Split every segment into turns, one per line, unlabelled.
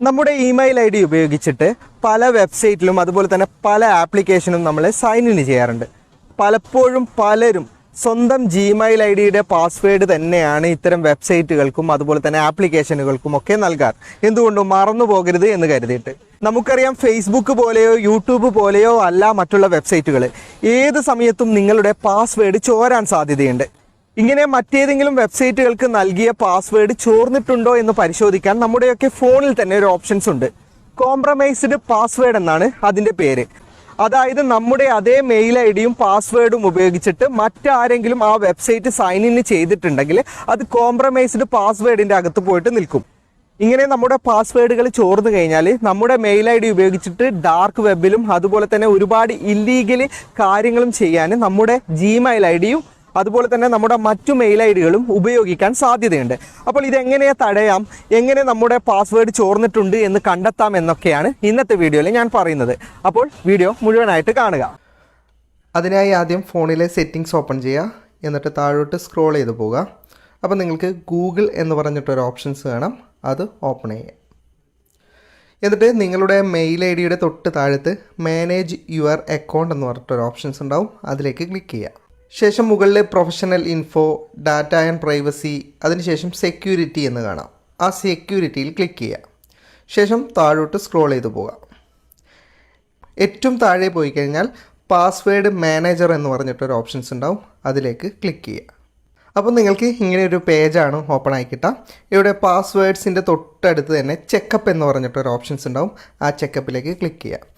നമ്മുടെ email I D ഉപയോഗിച്ചിട്ട് പല വെബ്സൈറ്റിലും അതുപോലെ തന്നെ പല ആപ്ലിക്കേഷനും നമ്മൾ സൈൻ ഇൻ ചെയ്യാറുണ്ട്. പലപ്പോഴും പലരും സ്വന്തം ജിമെയിൽ ഐ ഡിയുടെ പാസ്വേഡ് തന്നെയാണ് ഇത്തരം വെബ്സൈറ്റുകൾക്കും അതുപോലെ തന്നെ ആപ്ലിക്കേഷനുകൾക്കും ഒക്കെ നൽകാറ്. എന്തുകൊണ്ടും മറന്നു പോകരുത് എന്ന് കരുതിയിട്ട്. നമുക്കറിയാം ഫേസ്ബുക്ക് പോലെയോ യൂട്യൂബ് പോലെയോ അല്ല മറ്റുള്ള വെബ്സൈറ്റുകൾ ഏത് സമയത്തും നിങ്ങളുടെ പാസ്വേഡ് ചോരാൻ സാധ്യതയുണ്ട്. ഇങ്ങനെ മറ്റേതെങ്കിലും വെബ്സൈറ്റുകൾക്ക് നൽകിയ പാസ്വേഡ് ചോർന്നിട്ടുണ്ടോ എന്ന് പരിശോധിക്കാൻ നമ്മുടെയൊക്കെ ഫോണിൽ തന്നെ ഒരു ഓപ്ഷൻസ് ഉണ്ട്. കോംപ്രമൈസ്ഡ് പാസ്വേഡ് എന്നാണ് അതിന്റെ പേര്. അതായത് നമ്മുടെ അതേ മെയിൽ ഐ ഡിയും പാസ്വേഡും ഉപയോഗിച്ചിട്ട് മറ്റാരെങ്കിലും ആ വെബ്സൈറ്റ് സൈൻ ഇൻ ചെയ്തിട്ടുണ്ടെങ്കിൽ അത് കോംപ്രമൈസ്ഡ് പാസ്വേഡിന്റെ അകത്ത് പോയിട്ട് നിൽക്കും. ഇങ്ങനെ നമ്മുടെ പാസ്വേഡുകൾ ചോർന്നു കഴിഞ്ഞാൽ നമ്മുടെ മെയിൽ ഐ ഡി ഉപയോഗിച്ചിട്ട് ഡാർക്ക് വെബിലും അതുപോലെ തന്നെ ഒരുപാട് ഇല്ലീഗൽ കാര്യങ്ങളും ചെയ്യാൻ നമ്മുടെ ജിമെയിൽ ഐ ഡിയും അതുപോലെ തന്നെ നമ്മുടെ മറ്റു മെയിൽ ഐ ഡികളും ഉപയോഗിക്കാൻ സാധ്യതയുണ്ട്. അപ്പോൾ ഇതെങ്ങനെ തടയാം? എങ്ങനെ നമ്മുടെ പാസ്വേഡ് ചോർന്നിട്ടുണ്ട് എന്ന് കണ്ടെത്താം എന്നൊക്കെയാണ് ഇന്നത്തെ വീഡിയോയിൽ ഞാൻ പറയുന്നത്. അപ്പോൾ വീഡിയോ മുഴുവനായിട്ട് കാണുക. അതിനായി ആദ്യം ഫോണിലെ സെറ്റിങ്സ് ഓപ്പൺ ചെയ്യുക. എന്നിട്ട് താഴോട്ട് സ്ക്രോൾ ചെയ്ത് പോവുക. അപ്പോൾ നിങ്ങൾക്ക് ഗൂഗിൾ എന്ന് പറഞ്ഞിട്ടൊരു ഓപ്ഷൻസ് വേണം. അത് ഓപ്പൺ ചെയ്യുക എന്നിട്ട് നിങ്ങളുടെ മെയിൽ ഐ ഡിയുടെ തൊട്ട് താഴത്ത് മാനേജ് യുവർ അക്കൗണ്ട് എന്ന് പറഞ്ഞിട്ടൊരു ഓപ്ഷൻസ് ഉണ്ടാവും. അതിലേക്ക് ക്ലിക്ക് ചെയ്യുക. ശേഷം മുകളിലെ professional info data and privacy അതിനുശേഷം സെക്യൂരിറ്റി എന്ന് കാണാം. ആ സെക്യൂരിറ്റിയിൽ ക്ലിക്ക് ചെയ്യുക ശേഷം താഴോട്ട് സ്ക്രോൾ ചെയ്ത് പോകാം. ഏറ്റവും താഴെ പോയി കഴിഞ്ഞാൽ പാസ്വേഡ് മാനേജർ എന്ന് പറഞ്ഞിട്ടൊരു ഓപ്ഷൻസ് ഉണ്ടാവും. അതിലേക്ക് ക്ലിക്ക് ചെയ്യുക അപ്പോൾ നിങ്ങൾക്ക് ഇങ്ങനെ ഒരു പേജാണ് ഓപ്പൺ ആയി കിട്ടുക ഇവിടെ പാസ്വേഡ്സിന്റെ തൊട്ടടുത്ത് തന്നെ ചെക്കപ്പ് എന്ന് പറഞ്ഞിട്ടൊരു ഓപ്ഷൻസ് ഉണ്ടാവും. ആ ചെക്കപ്പിലേക്ക് ക്ലിക്ക് ചെയ്യുക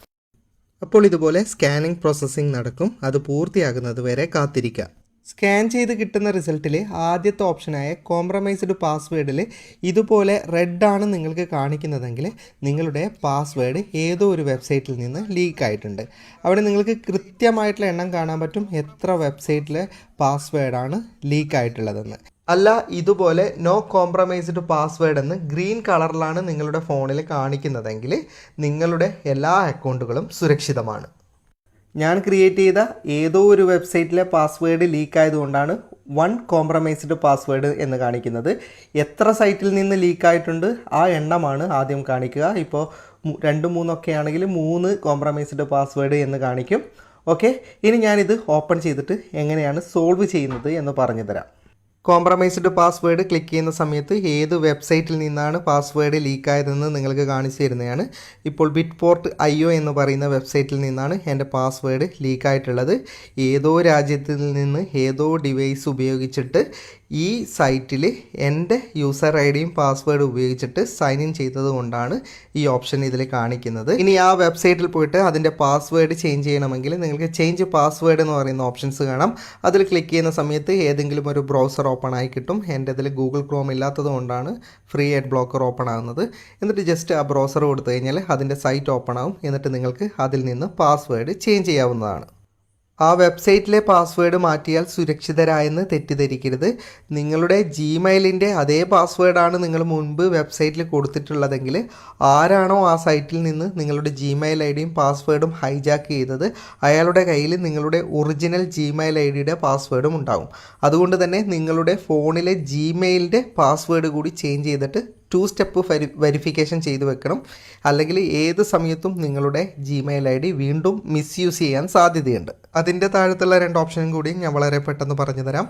അപ്പോൾ ഇതുപോലെ സ്കാനിംഗ് പ്രോസസ്സിംഗ് നടക്കും. അത് പൂർത്തിയാകുന്നത് വരെ കാത്തിരിക്കുക സ്കാൻ ചെയ്ത് കിട്ടുന്ന റിസൾട്ടിൽ ആദ്യത്തെ ഓപ്ഷനായ കോംപ്രമൈസ്ഡ് പാസ്വേഡിൽ ഇതുപോലെ റെഡ് ആണ് നിങ്ങൾക്ക് കാണിക്കുന്നതെങ്കിൽ നിങ്ങളുടെ പാസ്വേഡ് ഏതോ ഒരു വെബ്സൈറ്റിൽ നിന്ന് ലീക്ക് ആയിട്ടുണ്ട് അവിടെ നിങ്ങൾക്ക് കൃത്യമായിട്ടുള്ള എണ്ണം കാണാൻ പറ്റും എത്ര വെബ്സൈറ്റിലെ പാസ്വേഡാണ് ലീക്ക് ആയിട്ടുള്ളതെന്ന് അല്ല ഇതുപോലെ നോ കോംപ്രമൈസ്ഡ് പാസ്വേഡ് എന്ന് ഗ്രീൻ കളറിലാണ് നിങ്ങളുടെ ഫോണിൽ കാണിക്കുന്നതെങ്കിൽ നിങ്ങളുടെ എല്ലാ അക്കൗണ്ടുകളും സുരക്ഷിതമാണ്. ഞാൻ ക്രിയേറ്റ് ചെയ്ത ഏതോ ഒരു വെബ്സൈറ്റിലെ പാസ്വേഡ് ലീക്ക് ആയതുകൊണ്ടാണ് വൺ കോംപ്രമൈസ്ഡ് പാസ്വേഡ് എന്ന് കാണിക്കുന്നത്. എത്ര സൈറ്റിൽ നിന്ന് ലീക്ക് ആയിട്ടുണ്ട് ആ എണ്ണമാണ് ആദ്യം കാണിക്കുക. ഇപ്പോൾ രണ്ട് മൂന്നൊക്കെ ആണെങ്കിൽ മൂന്ന് കോംപ്രമൈസ്ഡ് പാസ്വേഡ് എന്ന് കാണിക്കും. ഓക്കെ ഇനി ഞാനിത് ഓപ്പൺ ചെയ്തിട്ട് എങ്ങനെയാണ് സോൾവ് ചെയ്യുന്നത് എന്ന് പറഞ്ഞു തരാം കോംപ്രമൈസ്ഡ് പാസ്വേഡ് ക്ലിക്ക് ചെയ്യുന്ന സമയത്ത് ഏത് വെബ്സൈറ്റിൽ നിന്നാണ് പാസ്വേഡ് ലീക്കായതെന്ന് നിങ്ങൾക്ക് കാണിച്ചു തരുന്നതാണ്. ഇപ്പോൾ ബിറ്റ് പോർട്ട് ഐ ഒ എന്ന് പറയുന്ന വെബ്സൈറ്റിൽ നിന്നാണ് എന്റെ പാസ്വേഡ് ലീക്കായിട്ടുള്ളത്. ഏതോ രാജ്യത്തിൽ നിന്ന് ഏതോ ഡിവൈസ് ഉപയോഗിച്ചിട്ട് ഈ സൈറ്റിൽ എന്റെ യൂസർ ഐ ഡിയും പാസ്വേഡ് ഉപയോഗിച്ചിട്ട് സൈൻ ഇൻ ചെയ്തത് കൊണ്ടാണ് ഈ ഓപ്ഷൻ ഇതിൽ കാണിക്കുന്നത്. ഇനി ആ വെബ്സൈറ്റിൽ പോയിട്ട് അതിന്റെ പാസ്വേഡ് ചേഞ്ച് ചെയ്യണമെങ്കിൽ നിങ്ങൾക്ക് ചേഞ്ച് പാസ്വേഡ് എന്ന് പറയുന്ന ഓപ്ഷൻസ് കാണാം. അതിൽ ക്ലിക്ക് ചെയ്യുന്ന സമയത്ത് ഏതെങ്കിലും ഒരു ബ്രൗസർ ഓപ്പൺ ആയി കിട്ടും. എന്റെ ഇതിൽ ഗൂഗിൾ ക്രോം ഇല്ലാത്തത് ഫ്രീ ആഡ് ബ്ലോക്കർ ഓപ്പൺ ആകുന്നത് എന്നിട്ട് ജസ്റ്റ് ആ ബ്രൗസർ കൊടുത്തു കഴിഞ്ഞാൽ അതിന്റെ സൈറ്റ് ഓപ്പൺ ആകും എന്നിട്ട് നിങ്ങൾക്ക് അതിൽ നിന്ന് പാസ്വേഡ് ചേഞ്ച് ചെയ്യാവുന്നതാണ്. ആ വെബ്സൈറ്റിലെ പാസ്വേഡ് മാറ്റിയാൽ സുരക്ഷിതരായെന്ന് തെറ്റിദ്ധരിക്കരുത്. നിങ്ങളുടെ ജിമെയിലിന്റെ അതേ പാസ്വേഡാണ് നിങ്ങൾ മുൻപ് വെബ്സൈറ്റിൽ കൊടുത്തിട്ടുള്ളതെങ്കിൽ ആരാണോ ആ സൈറ്റിൽ നിന്ന് നിങ്ങളുടെ ജിമെയിൽ ഐ ഡിയും പാസ്വേഡും ഹൈജാക്ക് ചെയ്തത് അയാളുടെ കയ്യിൽ നിങ്ങളുടെ ഒറിജിനൽ ജിമെയിൽ ഐ ഡിയുടെ പാസ്വേഡും ഉണ്ടാകും അതുകൊണ്ട് തന്നെ നിങ്ങളുടെ ഫോണിലെ ജിമെയിലിന്റെ പാസ്വേഡ് കൂടി ചേഞ്ച് ചെയ്തിട്ട് ടു സ്റ്റെപ്പ് വെരി വെരിഫിക്കേഷൻ ചെയ്ത് വെക്കണം. അല്ലെങ്കിൽ ഏത് സമയത്തും നിങ്ങളുടെ ജിമെയിൽ ഐ ഡി വീണ്ടും മിസ്യൂസ് ചെയ്യാൻ സാധ്യതയുണ്ട്. അതിന്റെ താഴത്തുള്ള രണ്ട് ഓപ്ഷനും കൂടി ഞാൻ വളരെ പെട്ടെന്ന് പറഞ്ഞു തരാം.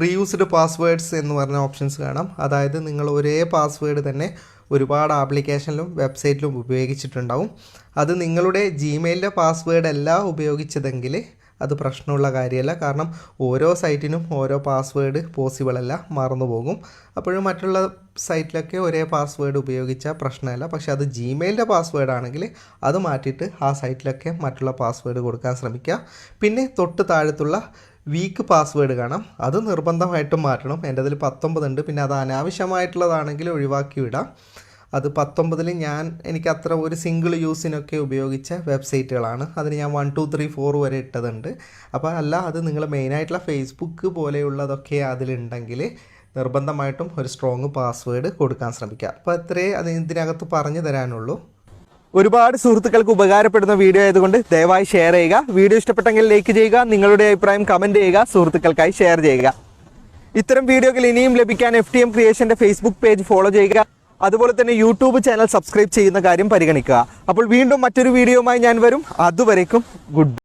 റീയൂസ്ഡ് പാസ്വേഡ്സ് എന്ന് പറഞ്ഞ ഓപ്ഷൻസ് കാണാം. അതായത് നിങ്ങൾ ഒരേ പാസ്വേഡ് തന്നെ ഒരുപാട് ആപ്ലിക്കേഷനിലും വെബ്സൈറ്റിലും ഉപയോഗിച്ചിട്ടുണ്ടാവും. അത് നിങ്ങളുടെ ജിമെയിലിന്റെ പാസ്വേഡ് അല്ല ഉപയോഗിച്ചതെങ്കിൽ അത് പ്രശ്നമുള്ള കാര്യമല്ല. കാരണം ഓരോ സൈറ്റിനും ഓരോ പാസ്വേഡ് പോസിബിൾ അല്ല മറന്നു പോകും. അപ്പോഴും മറ്റുള്ള സൈറ്റിലൊക്കെ ഒരേ പാസ്വേഡ് ഉപയോഗിച്ചാൽ പ്രശ്നമല്ല. പക്ഷേ അത് ജിമെയിലിന്റെ പാസ്വേഡ് ആണെങ്കിൽ അത് മാറ്റിയിട്ട് ആ സൈറ്റിലൊക്കെ മറ്റുള്ള പാസ്വേഡ് കൊടുക്കാൻ ശ്രമിക്കുക. പിന്നെ തൊട്ട് താഴത്തുള്ള വീക്ക് പാസ്വേഡ് കാണാം. അത് നിർബന്ധമായിട്ടും മാറ്റണം. എന്റെ അതിൽ പത്തൊമ്പത് ഉണ്ട് പിന്നെ അത് അനാവശ്യമായിട്ടുള്ളതാണെങ്കിൽ ഒഴിവാക്കി വിടാം. അത് പത്തൊമ്പതിൽ ഞാൻ എനിക്ക് അത്ര ഒരു സിംഗിൾ യൂസിനൊക്കെ ഉപയോഗിച്ച വെബ്സൈറ്റുകളാണ് അതിന് ഞാൻ വൺ ടു ത്രീ ഫോർ വരെ ഇട്ടതുണ്ട്. അപ്പോൾ അല്ല അത് നിങ്ങൾ മെയിനായിട്ടുള്ള ഫേസ്ബുക്ക് പോലെയുള്ളതൊക്കെ അതിലുണ്ടെങ്കിൽ നിർബന്ധമായിട്ടും ഒരു സ്ട്രോങ് പാസ്വേഡ് കൊടുക്കാൻ ശ്രമിക്കുക. അപ്പോൾ അത്രേ അത് ഇതിനകത്ത് പറഞ്ഞു തരാനുള്ളൂ. ഒരുപാട് സുഹൃത്തുക്കൾക്ക് ഉപകാരപ്പെടുന്ന വീഡിയോ ആയതുകൊണ്ട് ദയവായി ഷെയർ ചെയ്യുക. വീഡിയോ ഇഷ്ടപ്പെട്ടെങ്കിൽ ലൈക്ക് ചെയ്യുക. നിങ്ങളുടെ അഭിപ്രായം കമന്റ് ചെയ്യുക. സുഹൃത്തുക്കൾക്കായി ഷെയർ ചെയ്യുക. ഇത്തരം വീഡിയോകൾ ഇനിയും ലഭിക്കാൻ എഫ് ടി എം ക്രിയേഷന്റെ ഫേസ്ബുക്ക് പേജ് ഫോളോ ചെയ്യുക. അതുപോലെ തന്നെ യൂട്യൂബ് ചാനൽ സബ്സ്ക്രൈബ് ചെയ്യുന്ന കാര്യം പരിഗണിക്കുക. അപ്പോൾ വീണ്ടും മറ്റൊരു വീഡിയോയുമായി ഞാൻ വരും. അതുവരേക്കും ഗുഡ്